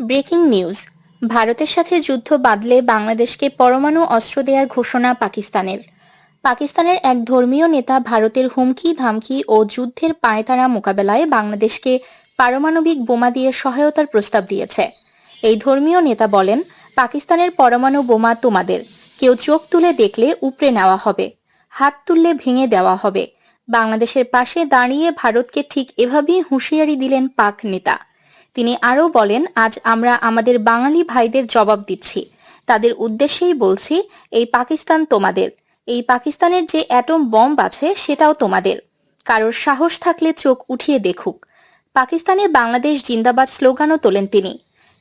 Breaking news. ভারতের সাথে যুদ্ধ বাঁধলে বাংলাদেশকে পরমাণু অস্ত্র দেওয়ার ঘোষণা পাকিস্তানের। পাকিস্তানের এক ধর্মীয় নেতা ভারতের হুমকি, ধামকি ও যুদ্ধের পায়তারা মোকাবেলায় বাংলাদেশকে পারমাণবিক বোমা দিয়ে সহায়তার প্রস্তাব দিয়েছে। এই ধর্মীয় নেতা বলেন, পাকিস্তানের পরমাণু বোমা তোমাদের। কেউ চোখ তুলে দেখলে উপড়ে নেওয়া হবে। হাত তুললে ভেঙে দেওয়া হবে। বাংলাদেশের পাশে দাঁড়িয়ে ভারতকে ঠিক এভাবেই হুঁশিয়ারি দিলেন পাক নেতা। তিনি আরও বলেন, আজ আমরা আমাদের বাঙালি ভাইদের জবাব দিচ্ছি। তাদের উদ্দেশ্যেই বলছি, এই পাকিস্তান তোমাদের। এই পাকিস্তানের যে অ্যাটম বম্ব আছে, সেটাও তোমাদের। কারোর সাহস থাকলে চোখ উঠিয়ে দেখুক। পাকিস্তানে বাংলাদেশ জিন্দাবাদ স্লোগানও তোলেন তিনি।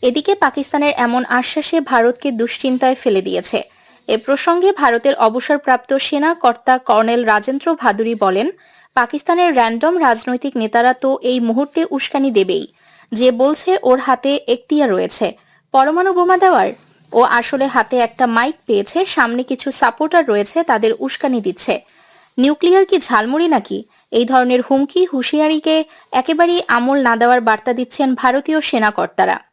এদিকে পাকিস্তানের এমন আশ্বাসে ভারতকে দুশ্চিন্তায় ফেলে দিয়েছে। এ প্রসঙ্গে ভারতের অবসরপ্রাপ্ত সেনা কর্তা কর্নেল রাজেন্দ্র ভাদুরী বলেন, পাকিস্তানের র্যান্ডম রাজনৈতিক নেতারা তো এই মুহূর্তে উস্কানি দেবেই। যে বলছে ওর হাতে একটিয়া রয়েছে। পরমাণু বোমা দেওয়ার। ও আসলে হাতে একটা মাইক পেয়েছে, সামনে কিছু সাপোর্টার রয়েছে, তাদের উস্কানি দিচ্ছে। নিউক্লিয়ার কি ঝালমুড়ি নাকি? এই ধরনের হুমকি, হুঁশিয়ারিকে একেবারেই আমল না দেওয়ার বার্তা দিচ্ছেন ভারতীয় সেনাকর্তারা।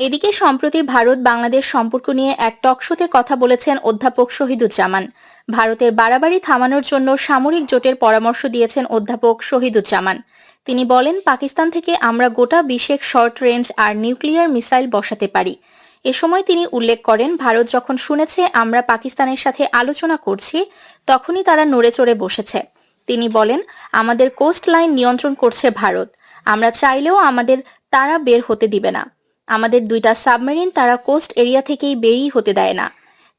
এদিকে সম্প্রতি ভারত বাংলাদেশ সম্পর্ক নিয়ে এক টকশোতে কথা বলেছেন অধ্যাপক শহীদুজ্জামান। ভারতের বাড়াবাড়ি থামানোর জন্য সামরিক জোটের পরামর্শ দিয়েছেন অধ্যাপক শহীদুজ্জামান। তিনি বলেন, পাকিস্তান থেকে আমরা গোটা বিশেক শর্ট রেঞ্জ আর নিউক্লিয়ার মিসাইল বসাতে পারি। এ সময় তিনি উল্লেখ করেন, ভারত যখন শুনেছে আমরা পাকিস্তানের সাথে আলোচনা করছি, তখনই তারা নড়ে চড়ে বসেছে। তিনি বলেন, আমাদের কোস্ট লাইন নিয়ন্ত্রণ করছে ভারত। আমরা চাইলেও আমাদের তারা বের হতে দিবে না। আমাদের দুইটা সাবমেরিন তারা কোস্ট এরিয়া থেকেই বেরিয়ে হতে দেয় না।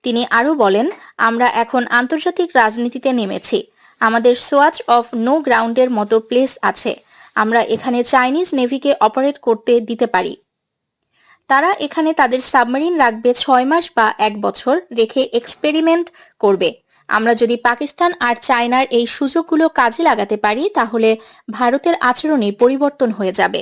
তিনি আরও বলেন, আমরা এখন আন্তর্জাতিক রাজনীতিতে নেমেছি। আমাদের সোয়াচ অফ নো গ্রাউন্ডের মতো প্লেস আছে। আমরা এখানে চাইনিজ নেভিকে অপারেট করতে দিতে পারি। তারা এখানে তাদের সাবমেরিন রাখবে ছয় মাস বা এক বছর রেখে এক্সপেরিমেন্ট করবে। আমরা যদি পাকিস্তান আর চায়নার এই সুযোগগুলো কাজে লাগাতে পারি, তাহলে ভারতের আচরণে পরিবর্তন হয়ে যাবে।